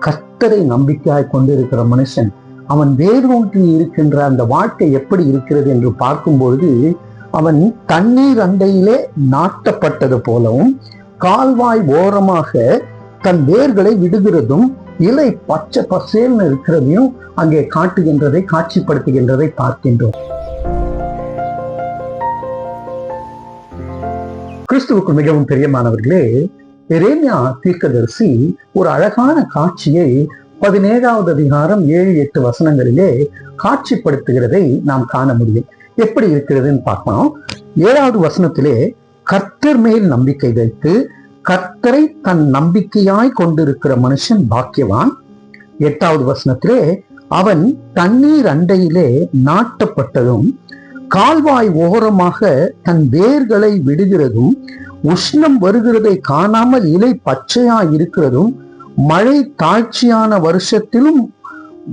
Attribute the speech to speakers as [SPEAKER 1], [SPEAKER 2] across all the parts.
[SPEAKER 1] கர்த்தரை நம்பிக்கையாய் கொண்டிருக்கிற மனுஷன் அவன் வேரூன்றி இருக்கின்ற அந்த வாழ்க்கை எப்படி இருக்கிறது என்று பார்க்கும்பொழுது அவன் தண்ணீர் அண்டையிலே நாட்டப்பட்டது போலவும் கால்வாய் ஓரமாக தன் வேர்களை விடுகிறதும் இலை பச்சை பசேல்னு இருக்கிறதையும் அங்கே காட்டுகின்றதை காட்சிப்படுத்துகின்றதை பார்க்கின்றோம். கிறிஸ்துவுக்கு மிகவும் பிரியமானவர்களே எரேமியா தீர்க்கதரிசி ஒரு அழகான காட்சியை பதினேழாவது அதிகாரம் ஏழு எட்டு வசனங்களிலே காட்சிப்படுத்துகிறதை நாம் காண முடியும். எப்படி இருக்கிறதுன்னு பார்க்கணும். ஏழாவது வசனத்திலே கர்த்தர் மேல் நம்பிக்கை வைத்து கர்த்தரை தன் நம்பிக்கையாய் கொண்டிருக்கிற மனுஷன் பாக்கியவான். எட்டாவது வசனத்திலே அவன் தண்ணீர் அண்டையிலே நாட்டப்பட்டதும் கால்வாய் ஓரமாக தன் வேர்களை விடுகிறதும் உஷ்ணம் வருகிறதை காணாமல் இலை பச்சையா இருக்கிறதும் மழை தாழ்ச்சியான வருஷத்திலும்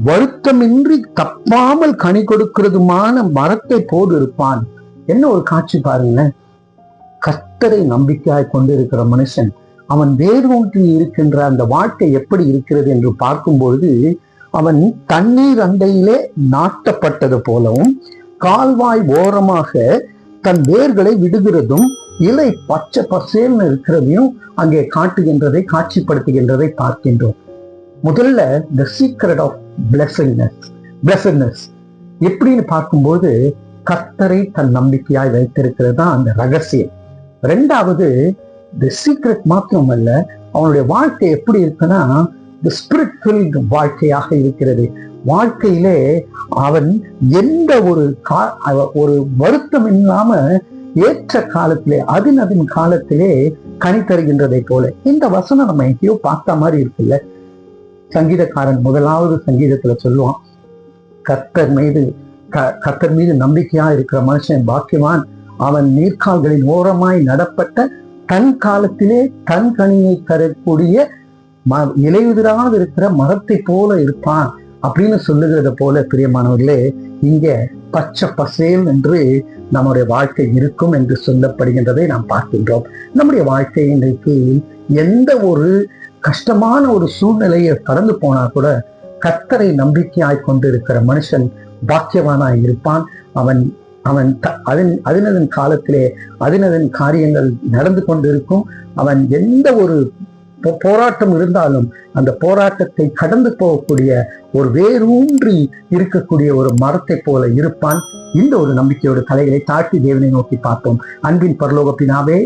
[SPEAKER 1] வருத்தமின்றி தப்பாமல் கனி கொடுக்கிறதுமான மரத்தை போல் இருப்பான் என்ன ஒரு காட்சி பாருங்களேன் கத்தரை நம்பிக்கையாய் கொண்டிருக்கிற மனுஷன் அவன் வேரூன்றி இருக்கின்ற அந்த வாழ்க்கை எப்படி இருக்கிறது என்று பார்க்கும்பொழுது அவன் தண்ணீர் அண்டையிலே நாட்டப்பட்டது போலவும் கால்வாய் ஓரமாக தன் வேர்களை விடுகிறதும் இலை பச்சை பசேல்னு இருக்கிறதையும் அங்கே காட்டுகின்றதை காட்சிப்படுத்துகின்றதை பார்க்கின்றோம். முதல்ல the secret of blessingness blessedness எப்படின்னு பார்க்கும்போது கர்த்தரை தன் நம்பிக்கையாய் வைத்திருக்கிறது தான் அந்த ரகசியம். ரெண்டாவது தி சீக்ரெட் மாத்திரம் அல்ல அவனுடைய வாழ்க்கை எப்படி இருக்குன்னா தி ஸ்பிரிட் ஃபில்ட் வாழ்க்கையாக இருக்கிறது. வாழ்க்கையிலே அவன் எந்த ஒரு கா ஒரு வருத்தம் இல்லாம ஏற்ற காலத்திலே அதின் அதின் காலத்திலே கனி தருகின்றதை போல. இந்த வசனம் நம்ம எங்கேயோ பார்த்த மாதிரி இருக்குல்ல? சங்கீதக்காரன் முதலாவது சங்கீதத்துல சொல்லுவான் கர்த்தர் மீது க- கர்த்தர் மீது நம்பிக்கையா இருக்கிற மனுஷன் பாக்கியவான். அவன் நீர்க்கால்களின் ஓரமாய் நடப்பட்ட தன் காலத்திலே தன் கனியை தரக்கூடிய ம- இலையுதிராக இருக்கிற மரத்தை போல இருப்பான். அப்படின்னு சொல்லுகிறத போல பிரியமானவர்களே இங்க பச்சை பசேல் என்று நம்முடைய வாழ்க்கை இருக்கும் என்று சொல்லப்படுகின்றதை நாம் பார்க்கின்றோம். நம்முடைய வாழ்க்கை இன்றைக்கு எந்த ஒரு கஷ்டமான ஒரு சூழ்நிலையை கடந்து போனா கூட கத்தரை நம்பிக்கையாய் கொண்டிருக்கிற மனுஷன் பாக்கியவானாய் இருப்பான். அவன் அவன் த- அதன் அதனதன் காலத்திலே அதனதன் காரியங்கள் நடந்து கொண்டிருக்கும். அவன் எந்த ஒரு போராட்டம் இருந்தாலும் அந்த போராட்டத்தை கடந்து போகக்கூடிய ஒரு வேரூன்றி இருக்கக்கூடிய ஒரு மரத்தை போல இருப்பான். இந்த ஒரு நம்பிக்கையோட தலைகளை தாழ்த்தி தேவனை நோக்கி பார்ப்போம். அன்பின் பரலோக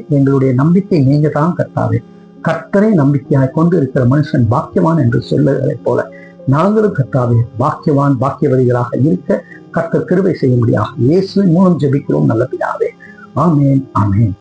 [SPEAKER 1] எங்களுடைய நம்பிக்கை நீங்க தான் கர்த்தாவே. கர்த்தரை நம்பிக்கையாக கொண்டு இருக்கிற மனுஷன் பாக்கியவான் என்று சொல்லுவதைப் போல நாங்களும் கர்த்தாவே பாக்கியவான் பாக்கியவதிகளாக இருக்க கர்த்தர் கிருவை செய்ய முடியாது இயேசுவின் மூலம் ஜெபிக்கிறோம் நல்லபடியாவே ஆமேன் ஆமேன்.